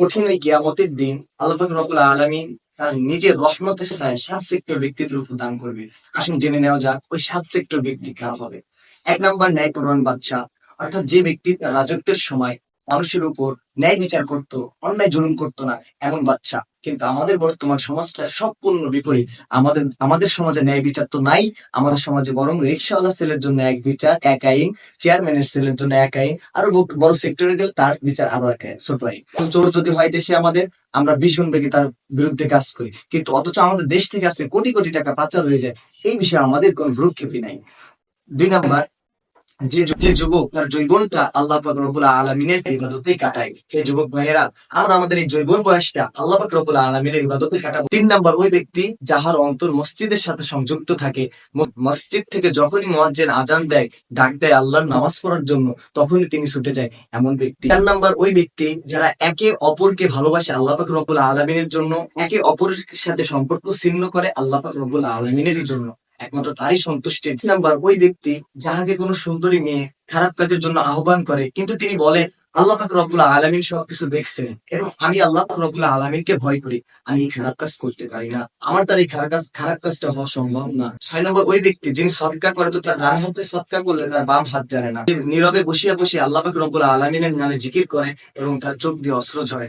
কঠিন ওই গিয়ামতের দিন আল্লাহ রবুল আলমিন তার নিজের রহমতের সাথে সাত সেক্টর ব্যক্তির উপর দান করবে। আসুন জেনে নেওয়া যাক, ওই সাত সেক্টর ব্যক্তি কারা হবে? এক নম্বর ন্যায়পরায়ণ বাচ্চা অর্থাৎ যে ব্যক্তি রাজত্বের সময় মানুষের উপর ন্যায় বিচার করত, অন্যায় জুলুম করতো না, এমন বাচ্চা। কিন্তু আমাদের বর্তমান সমাজটা সম্পূর্ণ বিপরীত। আমাদের আমাদের সমাজে ন্যায় বিচার তো নাই, আমাদের সমাজে বরং রিক্সাওয়ালা সেলের জন্য এক বিচার এক আইন চেয়ারম্যানের সেলের জন্য এক আইন আরও বড় সেক্টরে গেলে তার বিচার আরও এক আইন ছোট আইন তো চোর যদি হয় দেশে আমাদের, আমরা ভীষণ বেগে তার বিরুদ্ধে কাজ করি। কিন্তু অথচ আমাদের দেশ থেকে আসছে কোটি কোটি টাকা পাচার হয়ে যায়, এই বিষয়ে আমাদের কোনো ভ্রুক্ষেপই নাই। দুই নাম্বার যে যে যুবক তার জৈবনটা আল্লাহ পাক আলমিনের ইবাদতেই কাটায়। হে যুবক ভাইয়েরা, আমরা আমাদের এই জৈবন বয়সটা আল্লাহ পাক আলমিনের ইবাদতে কাটাবো। তিন নাম্বার, ওই ব্যক্তি যাহার অন্তর মসজিদের সাথে সংযুক্ত থাকে মসজিদ থেকে যখনই মোয়াজ্জেন আজান দেয়, ডাক দেয় আল্লাহর নামাজ পড়ার জন্য, তখনই তিনি ছুটে যায় এমন ব্যক্তি। চার নাম্বার, ওই ব্যক্তি যারা একে অপরকে ভালোবাসে আল্লাহ পাক রব্বুল আলমিনের জন্য, একে অপরের সাথে সম্পর্ক ছিন্ন করে আল্লাহ পাক রব্বুল আলমিনেরই জন্য। একমাত্র তারই সন্তুষ্টি নাম্বার, ওই ব্যক্তি যাহাকে কোনো সুন্দরী মেয়ে খারাপ কাজের জন্য আহ্বান করে। কিন্তু তিনি বলেন, আল্লাহ পাক রব্বুল আলমিন সবকিছু দেখছেন এবং আমি আল্লাহ পাক রব্বুল আলমিনকে ভয় করি। আমি খারাপ কাজ করতে পারি না। আমার তার এই খারাপ কাজ, খারাপ কাজটা হওয়া সম্ভব না। ছয় নম্বর, ওই ব্যক্তি যিনি সৎকার করে তো তার ডান হাতে সৎকার করলে তার বাম হাত জানে না। নীরবে বসিয়া বসিয়ে আল্লাহ পাক রব্বুল আলমিনের নামে জিকির করে এবং তার চোখ দিয়ে অস্ত্র ঝরে।